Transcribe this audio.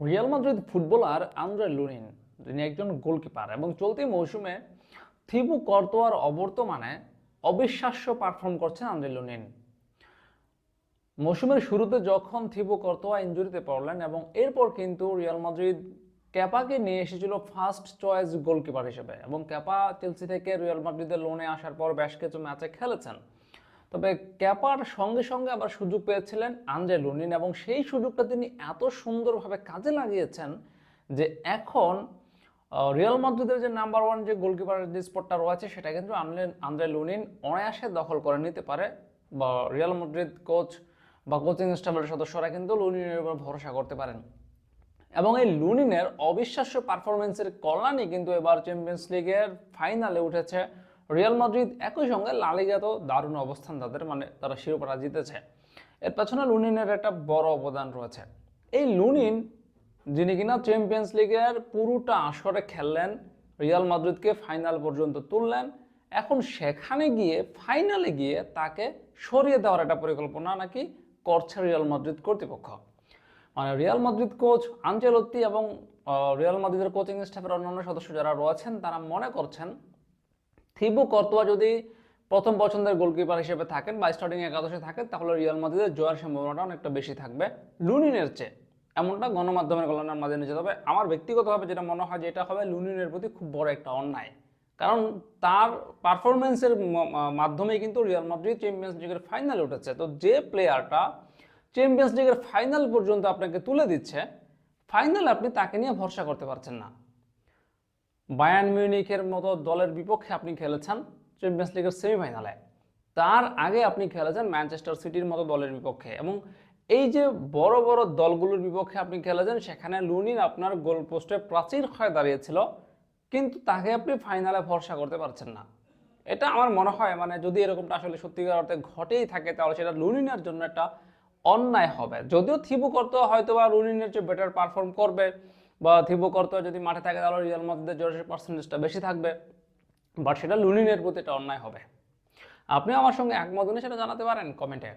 Real Madrid footballer Andriy Lunin, যিনি একজন goalkeeper, এবং চলতি মৌসুমে থিবু কর্তোয়ার অবর্তমানে অবিশ্বাস্য পারফর্ম করছেন আন্দ্রে লুনিন। মৌসুমের শুরুতে যখন থিবু কর্তোয়া ইঞ্জুরিতে পড়লেন, এবং এরপর কিন্তু রিয়াল মাদ্রিদ ক্যাপাকে নিয়ে এসেছিল ফার্স্ট চয়েস গোলকিপার হিসেবে, এবং ক্যাপা চেলসি থেকে রিয়াল মাদ্রিদের লোনে আসার পর বেশ কিছু ম্যাচে খেলেছেন। তবে ক্যাপার সঙ্গে সঙ্গে আবার সুযোগ পেয়েছিলেন আন্দ্রে লুনিন এবং সেই সুযোগটা তিনি এত সুন্দরভাবে কাজে লাগিয়েছেন যে এখন রিয়াল মাদ্রিদের যে নাম্বার ওয়ান যে গোলকিপারের যে স্পটটা রয়েছে সেটা কিন্তু আনলে আন্দ্রে লুনিন অনায়াসে দখল করে নিতে পারে বা রিয়াল মাদ্রিদ কোচ বা কোচিং স্টাফের সদস্যরা কিন্তু লুনিনের উপর ভরসা করতে পারেন। এবং এই লুনিনের অবিশ্বাস্য পারফরমেন্সের কল্যাণে কিন্তু এবার চ্যাম্পিয়ন্স লিগের ফাইনালে উঠেছে। রিয়াল মাদ্রিদ একই সঙ্গে লালিগাতেও দারুণ অবস্থান তাদের মানে তারা শিরোপাটা জিতেছে। এর পেছনে লুনিনের একটা বড় অবদান রয়েছে। এই লুনিন, যিনি কিনা চ্যাম্পিয়ন্স লিগের পুরোটা আসরে খেললেন, রিয়াল মাদ্রিদকে ফাইনাল পর্যন্ত তুললেন, এখন সেখানে গিয়ে ফাইনালে গিয়ে তাকে সরিয়ে দেওয়ার একটা পরিকল্পনা নাকি করছে রিয়াল মাদ্রিদ কর্তৃপক্ষ। মানে রিয়াল মাদ্রিদ কোচ আঞ্চেলত্তি এবং রিয়াল মাদ্রিদের কোচিং স্টাফের অন্যান্য সদস্য যারা রয়েছেন, তারা মনে করছেন থিবু কর্তোয়া যদি প্রথম পছন্দের গোলকিপার হিসেবে থাকেন বা স্টার্টিং একাদশে থাকেন, তাহলে রিয়াল মাদ্রিদের জয়ের সম্ভাবনাটা অনেকটা বেশি থাকবে। লুনিনের চেয়ে এমনটা গণমাধ্যমের কল্যাণের মাঝে নিচে তবে আমার ব্যক্তিগতভাবে যেটা মনে হয় যে এটা হবে লুনিনের প্রতি খুব বড় একটা অন্যায়। কারণ তার পারফরমেন্সের মাধ্যমে কিন্তু রিয়াল মাদ্রিদ চ্যাম্পিয়ন্স লিগের ফাইনালে উঠেছে। তো যে প্লেয়ারটা চ্যাম্পিয়ন্স লিগের ফাইনাল পর্যন্ত আপনাকে তুলে দিচ্ছে ফাইনাল আপনি তাকে নিয়ে ভরসা করতে পারছেন না। বায়ার্ন মিউনিখের মতো দলের বিপক্ষে আপনি খেলেছেন চ্যাম্পিয়ন্স লিগের সেমিফাইনালে তার আগে আপনি খেলেছেন ম্যানচেস্টার সিটির মতো দলের বিপক্ষে এবং এই যে বড় বড় দলগুলোর বিপক্ষে আপনি খেলেছেন, সেখানে লুনিন আপনার গোল পোস্টে প্রাচীর হয়ে দাঁড়িয়েছিল, কিন্তু তাকে আপনি ফাইনালে ভরসা করতে পারছেন না। এটা আমার মনে হয় মানে যদি এরকমটা আসলে সত্যিকার অর্থে ঘটেই থাকে, তাহলে সেটা লুনিনের জন্য একটা অন্যায় হবে। যদিও থিবু করতে হয়তো বা লুনিনের চেয়ে বেটার পারফর্ম করবে বা থিবো করতে যদি মাঠে থাকে, তাহলে রিয়াল মাদ্রিদের জোরে পার্সেন্টেজটা বেশি থাকবে। বাট সেটা লুনিনের প্রতি এটা অন্যায় হবে। আপনি আমার সঙ্গে একমত হলে সেটা জানাতে পারেন কমেন্টে